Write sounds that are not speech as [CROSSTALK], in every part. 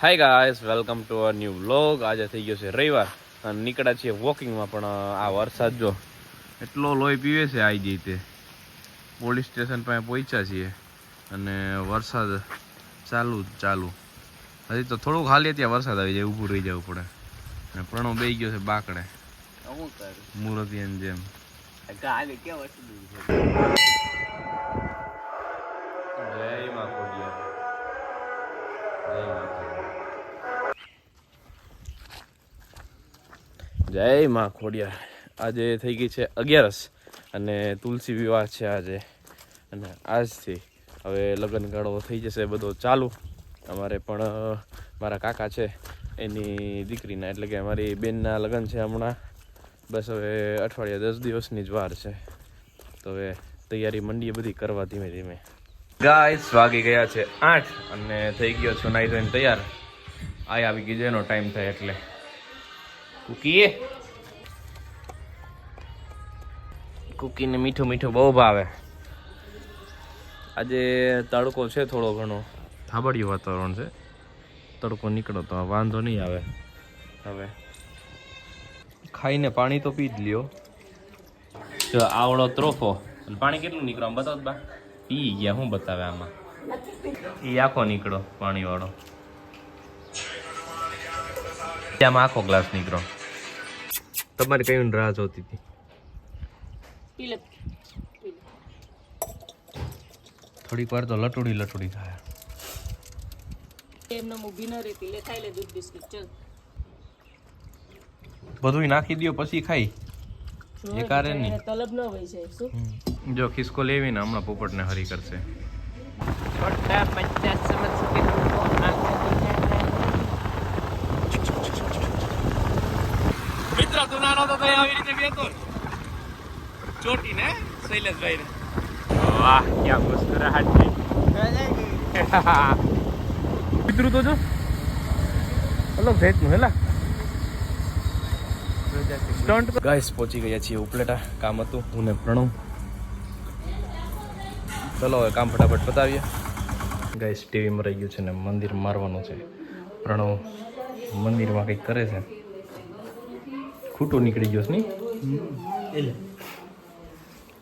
Hi guys welcome to our new vlog આજે થઈ ગયો છે રવિવાર અને નીકળ્યા છીએ વોકિંગમાં પણ આ વરસાદ જો એટલો લોહી પીવે છે આઈ જઈ તે પોલીસ સ્ટેશન પાસે પહોંચ્યા છીએ અને વરસાદ ચાલુ ચાલુ. હજી તો થોડુંક હાલીએ ત્યાં વરસાદ આવી જાય ઊભું રહી જવું પડે. અને પ્રણવ બેસી ગયો છે બાકડે. મૂર્તિની જેમ. જય મા ખોડિયાર જય માતા જય મા ખોડિયાર. આજે થઈ ગઈ છે અગિયારસ અને તુલસી વિવાહ છે આજે. અને આજથી હવે લગ્નગાળો થઈ જશે બધો ચાલુ. અમારે પણ મારા કાકા છે, એની દીકરીના. એટલે કે અમારી બેનના લગ્ન છે હમણાં. બસ હવે અઠવાડિયા દસ દિવસની જ વાર છે. તો હવે તૈયારી મંડીએ બધી કરવા ધીમે ધીમે. ગાઈસ વાગી ગયા છે આઠ અને થઈ ગયો છું નાઈ ધોઈને તૈયાર આય આવી ગઈ એનો ટાઈમ થાય એટલે. કુકીએ? કુકીને મીઠું મીઠું બહુ ભાવે. આજે તડકો છે થોડો ઘણો. થાબડિયું વાતાવરણ છે. તડકો નીકળો તો વાંધો નહીં આવે. હવે ખાઈને પાણી તો પી જ લ્યો. જો આવડો ત્રોફો. પાણી કેટલું નીકળો આમ બતાવો બા. પી ગયા શું બતાવે આમાં. એ આખો નીકળો પાણી ત્યાં આખો ગ્લાસ નીકળો. તમારે કયું રાહ જોતી હતી? થોડીક વાર તો લટુડી લટુડી થાય. એમને ઊભી ન રહેતી લે ખાઈ લે દૂધ બિસ્કિટ ચલ. બધું નાખી દ્યો પછી ખાઈ. એ કારે નહીં. તલબ ન હોય છે જો ખિસકો લેવી ને હમણાં પોપટને હરી કરશે છોટા બચ્ચા સમજ કે તુમકો આંખો મિત્ર કઈ આવી રીતે બેતો ચોટી ને શૈલેષભાઈ ને વાહ ક્યાં મુસ્કુરાહટ છે. મિત્ર તો જો. હલો ભેટનું હેલા સ્ટન્ટ ગાઈસ પહોંચી ગયા છીએ ઉપલેટા. કામ હતું. હું ને પ્રણવ. ચલો હવે કામ ફટાફટ પતાવીએ. ગાઈસ ટીવીમાં રહી ગયું છે ને મંદિર મારવાનું છે. પ્રણવ મંદિરમાં કંઈક કરે છે. ખૂટો નીકળી ગયો છે નહીં?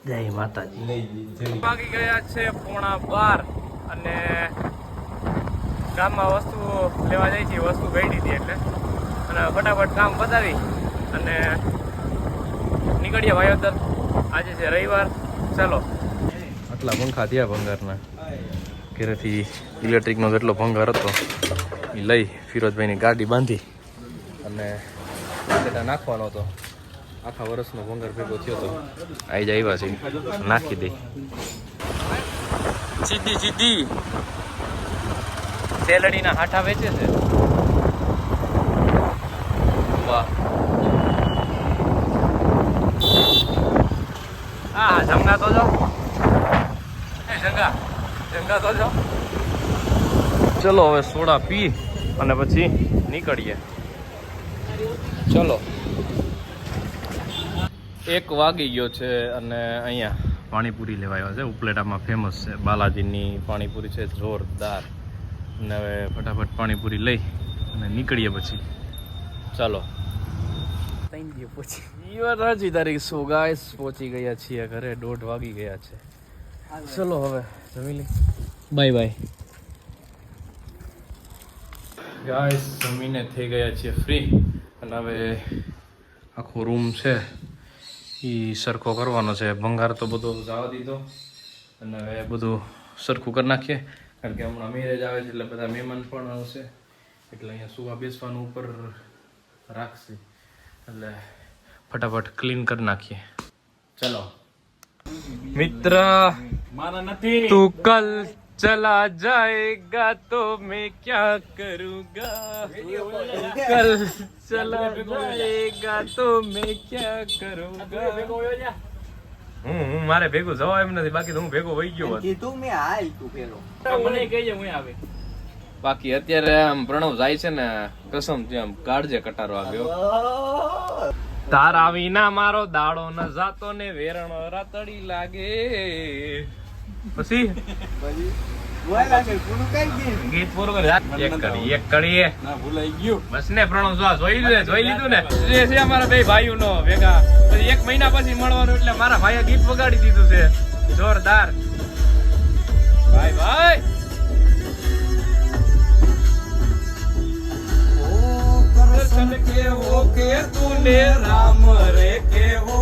જય માતાજી. વાગી ગયા છે પોણા બાર અને ગામમાં વસ્તુ લેવા જાય છે વસ્તુ ગઈ હતી એટલે. અને ફટાફટ કામ પતાવી અને નીકળીએ વાયોદર. આજે છે રવિવાર. ચાલો. આટલા પંખા થયા ભંગારના. ઘરેથી ઇલેક્ટ્રિકનો જેટલો ભંગાર હતો એ લઈ ફિરોજભાઈની ગાડી બાંધી અને બટેટા નાખવાનો હતો. આખા વર્ષનો ભંગાર ભેગો થયો હતો આઈ જાય આવ્યા છે નાખી દે. સીધી સીધી સેલડીના હાઠા વેચે છે. વાહ. હા જમગા તો જાઓ એ જંગા જંગા તો ચલો હવે સોડા પી અને પછી નીકળીએ. ચલો. એક વાગી ગયો છે અને અહીંયા પાણીપુરી લેવાયો છે. ઉપલેટામાં ફેમસ છે. બાલાજીની પાણીપુરી છે જોરદાર. અને હવે ફટાફટ પાણીપુરી લઈ અને નીકળીએ પછી. ચાલો. રાજી તારીખ સો ગાઈસ પહોંચી ગયા છીએ ઘરે દોઢ વાગી ગયા છે. ચલો હવે જમી લઈ બાય બાય. ગાઈસ જમીને થઈ ગયા છીએ ફ્રી અને હવે આખો રૂમ છે એ સરખો કરવાનો છે. ભંગાર તો બધો જવા દીધો. અને હવે બધું સરખું કરી નાખીએ. કારણ કે હમણાં મેરેજ આવે છે એટલે બધા મહેમાન પણ આવશે. એટલે અહીંયા સુવા બેસવાનું ઉપર રાખશે. એટલે ફટાફટ ક્લીન કરી નાખીએ. ચલો. મિત્ર મારા નથી. તું કલ चला जाएगा तो मैं क्या करूँगा? कल [LAUGHS] चला जाएगा तो मैं क्या करूँगा? હું હું મારે ભેગું જવા એમ નથી બાકી હું ભેગો. વહી ગયો મને કહેજે આવે. બાકી અત્યારે આમ પ્રણવ જાય છે ને કસમ જેમ કાળજે કટારો આવ્યો. તારા વિના મારો દાડો ન જાતો ને વેરણ રાતડી લાગે. પછી? પછી ગીત પૂરું કરી એક કરી એક કરી ના ભૂલાઈ ગયું. બસ ને પ્રણવ જો જોઈ લીધું જોઈ લીધું ને? જે છે અમારા બે ભાઈઓ નો ભેગા. પછી એક મહિના પછી મળવાનું એટલે મારા ભાઈએ ગીત વગાડી દીધું છે. જોરદાર. ભાઈ ભાઈ! કેવો કે તુને રામ રે કેવો?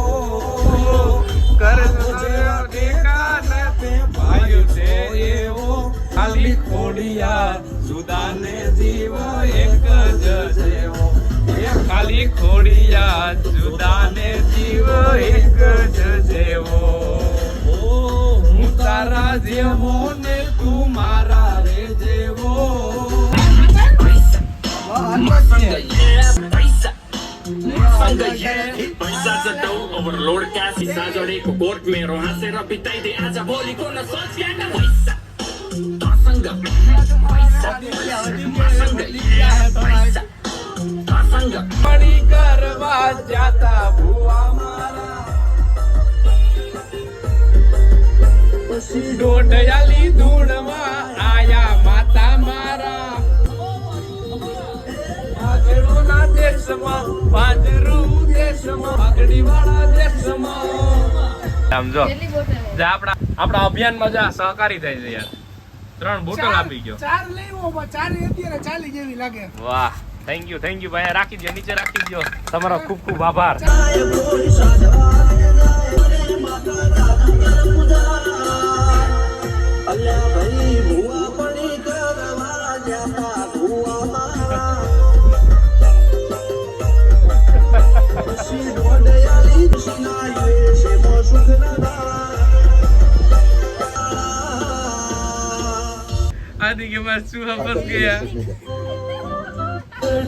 જુદા ને જીવ એક જ જેવો. હું તારા જેવો ને તું મારા રે જેવો. પૈસા પૈસા સીસા જોડે કોર્ટ મેં રોહા સે રપિતાઈ દે આજા બોલી કોના સોચ ક્યાં પૈસા પૈસા તો સંગ પૈસા પૈસા સંગ પૈસા. પાણી કરવા જાતા ભુવા આપણા અભિયાનમાં જ સહકારી થાય છે યાર. ત્રણ બોટલ આપી ગયો. ચાર લઈ ચાર અત્યારે ચાલી જેવી લાગે. વાહ. થેન્ક યુ થેન્ક યુ ભાઈ રાખી દો નીચે રાખી દો તમારો ખૂબ ખૂબ આભાર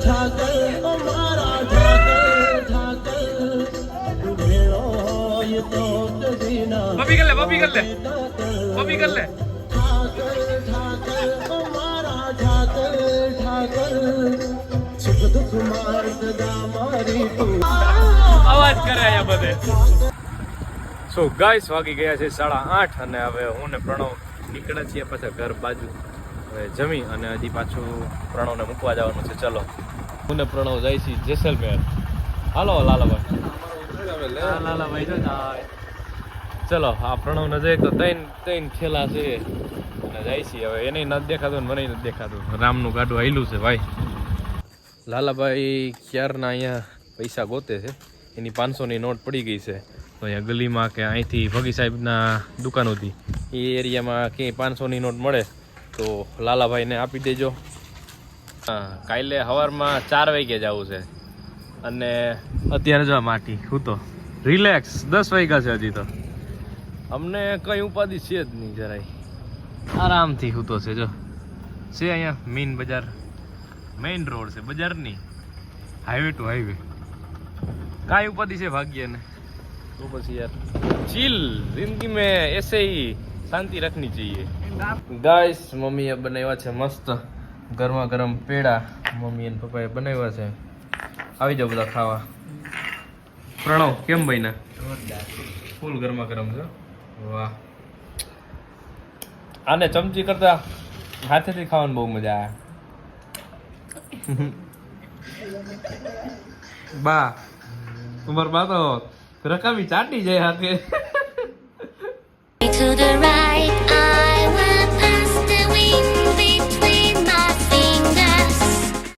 ઠાકર મારા ઠાકર ઠાકર. કર લે બબી કર લે. બબી કર લે. મારા ઠાકર ઠાકર અવાજ કરે બધે. સો ગાઈસ વાગી ગયા છે સાડા આઠ અને હવે હું ને પ્રણવ નીકળે છીએ પાછા ઘર બાજુ. હવે જમી અને હજી પાછું પ્રણવને મૂકવા જવાનું છે. ચલો. હું ને પ્રણવ જાય છે જેસલમેર. હાલો લાલાભાઈ. લાલાભાઈ ચલો આ પ્રણવને જાય તો ત્રણ ત્રણ થેલા છે અને જાય છે હવે એને નથી દેખાતું ને મને નથી દેખાતું. રામનું ગાડું આવેલું છે ભાઈ. લાલાભાઈ ક્યારના અહીંયા પૈસા ગોતે છે? એની પાંચસોની નોટ પડી ગઈ છે. તો અહીંયા ગલીમાં કે અહીંથી ભગી સાહેબના દુકાનોથી એ એરિયામાં ક્યાંય પાંચસોની નોટ મળે? તો લાલાભાઈને આપી દેજો. હા, કાલે સવારમાં ચાર વાગે જવું છે. અને અત્યારે જો માટી, હું તો રિલેક્સ દસ વાગ્યા છે હજી તો. અમને કંઈ ઉપાધિ છે જ નહીં જરાય. આરામથી હું તો છે, જો. છે અહીંયા મેઇન બજાર મેઇન રોડ છે, બજારની હાઈવે ટુ હાઈવે કાંઈ ઉપાધિ છે ભાગ્યને? તો પછી યાર ચીલ જિંદગી મેં એસે શાંતિ રાખવી જોઈએ. ગાઈસ મમ્મીએ બનાવ્યા છે મસ્ત ગરમા ગરમ પેડા. મમ્મી અને પપ્પાએ બનાવ્યા છે. આવી જાઓ બધા ખાવા. પ્રણવ, કેમ બન્યા? ફૂલ ગરમા ગરમ છે. વાહ. આને ચમચી કરતા હાથેથી ખાવાની બહુ મજા આવે. બા, તમાર બા તો રકાબી ચાટી જાય હાથે.